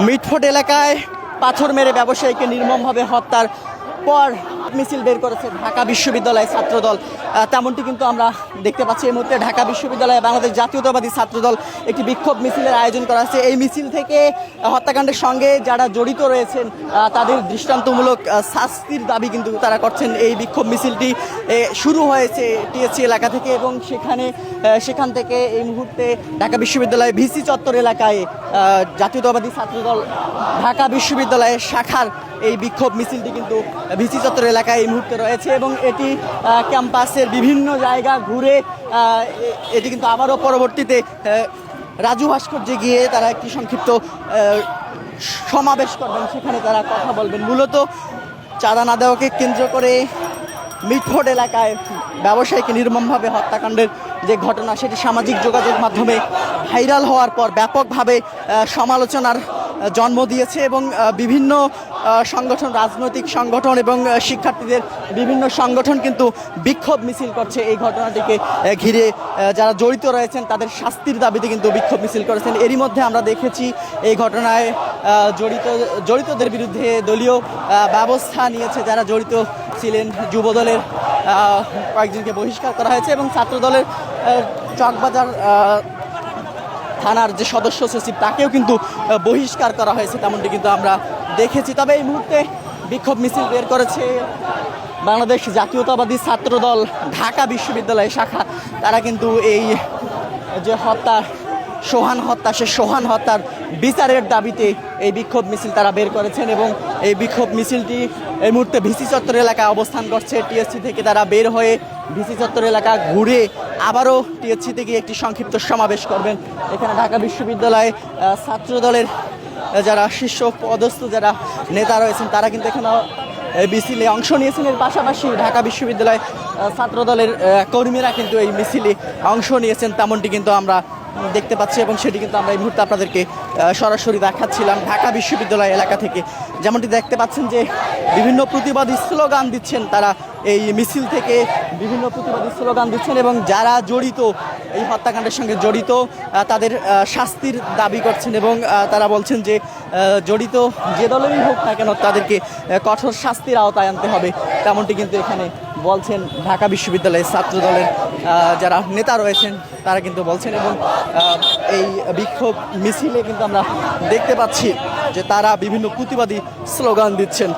Mitford এলাকায় পাথর মেরে ব্যবসায়ীকে নির্মমভাবে হত্যার পর মিছিল বের করেছে ঢাকা বিশ্ববিদ্যালয় ছাত্রদল। তেমনটি কিন্তু আমরা দেখতে পাচ্ছি। এই মুহূর্তে ঢাকা বিশ্ববিদ্যালয়ে বাংলাদেশ জাতীয়তাবাদী ছাত্রদল একটি বিক্ষোভ মিছিলের আয়োজন করা হয়েছে এই মিছিল থেকে হত্যাকাণ্ডের সঙ্গে যারা জড়িত রয়েছেন তাদের দৃষ্টান্তমূলক শাস্তির দাবি কিন্তু তারা করছেন। এই বিক্ষোভ মিছিলটি শুরু হয়েছে টিএসসি এলাকা থেকে এবং সেখানে সেখান থেকে এই মুহূর্তে ঢাকা বিশ্ববিদ্যালয় ভিসি চত্বর এলাকায় জাতীয়তাবাদী ছাত্রদল ঢাকা বিশ্ববিদ্যালয়ের শাখার এই বিক্ষোভ মিছিলটি কিন্তু ভিসি চত্বর এলাকায় এই মুহূর্তে রয়েছে এবং এটি ক্যাম্পাসের বিভিন্ন জায়গা ঘুরে এটি কিন্তু আবারও পরবর্তীতে রাজু ভাস্কর্যে গিয়ে তারা একটি সংক্ষিপ্ত সমাবেশ করবেন। সেখানে তারা কথা বলবেন। মূলত চাঁদা না দেওয়াকে কেন্দ্র করে মিটফোর্ড এলাকায় ব্যবসায়ীকে নির্মমভাবে হত্যাকাণ্ডের যে ঘটনা, সেটি সামাজিক যোগাযোগ মাধ্যমে ভাইরাল হওয়ার পর ব্যাপকভাবে সমালোচনার জন্ম দিয়েছে এবং বিভিন্ন সংগঠন, রাজনৈতিক সংগঠন এবং শিক্ষার্থীদের বিভিন্ন সংগঠন কিন্তু বিক্ষোভ মিছিল করছে এই ঘটনাটিকে ঘিরে যারা জড়িত রয়েছেন তাদের শাস্তির দাবিতে কিন্তু বিক্ষোভ মিছিল করেছেন। এরই মধ্যে আমরা দেখেছি এই ঘটনায় জড়িত, জড়িতদের বিরুদ্ধে দলীয় ব্যবস্থা নিয়েছে যারা জড়িত ছিলেন যুবদলের কয়েকজনকে বহিষ্কার করা হয়েছে এবং ছাত্রদলের চকবাজার থানার যে সদস্য সচিব তাকেও কিন্তু বহিষ্কার করা হয়েছে তেমনটি কিন্তু আমরা দেখেছি। তবে এই মুহূর্তে বিক্ষোভ মিছিল বের করেছে বাংলাদেশ জাতীয়তাবাদী ছাত্রদল, ঢাকা বিশ্ববিদ্যালয় শাখা। তারা কিন্তু এই যে হত্যা সোহান হত্যা, সে সোহান হত্যার বিচারের দাবিতে এই বিক্ষোভ মিছিল তারা বের করেছেন এবং এই বিক্ষোভ মিছিলটি এই মুহূর্তে ভিসি চত্বর এলাকায় অবস্থান করছে। টিএসসি থেকে তারা বের হয়ে ভিসি চত্বর এলাকা ঘুরে আবারও টিএসসি থেকে একটি সংক্ষিপ্ত সমাবেশ করবেন। এখানে ঢাকা বিশ্ববিদ্যালয়ে ছাত্রদলের যারা শীর্ষ পদস্থ, যারা নেতা রয়েছেন, তারা কিন্তু এখানে মিছিলে অংশ নিয়েছেন। এর পাশাপাশি ঢাকা বিশ্ববিদ্যালয় ছাত্রদলের কর্মীরা কিন্তু এই মিছিলে অংশ নিয়েছেন। তেমনটি কিন্তু আমরা দেখতে পাচ্ছি এবং সেটি কিন্তু আমরা এই মুহূর্তে আপনাদেরকে সরাসরি দেখাচ্ছিলাম ঢাকা বিশ্ববিদ্যালয় এলাকা থেকে। যেমনটি দেখতে পাচ্ছেন যে বিভিন্ন প্রতিবাদী স্লোগান দিচ্ছেন তারা এই মিছিল থেকে, বিভিন্ন প্রতিবাদী স্লোগান দিচ্ছেন এবং যারা জড়িত, এই হত্যাকাণ্ডের সঙ্গে জড়িত তাদের শাস্তির দাবি করছেন এবং তারা বলছেন যে জড়িত যে দলেরই হোক না কেন তাদেরকে কঠোর শাস্তির আওতায় আনতে হবে। তেমনটি কিন্তু এখানে বলছেন ঢাকা বিশ্ববিদ্যালয়ের ছাত্র দলের যারা নেতা রয়েছেন তারা কিন্তু বলছেন এবং এই বিক্ষোভ মিছিলে কিন্তু আমরা দেখতে পাচ্ছি যে তারা বিভিন্ন প্রতিবাদী স্লোগান দিচ্ছেন।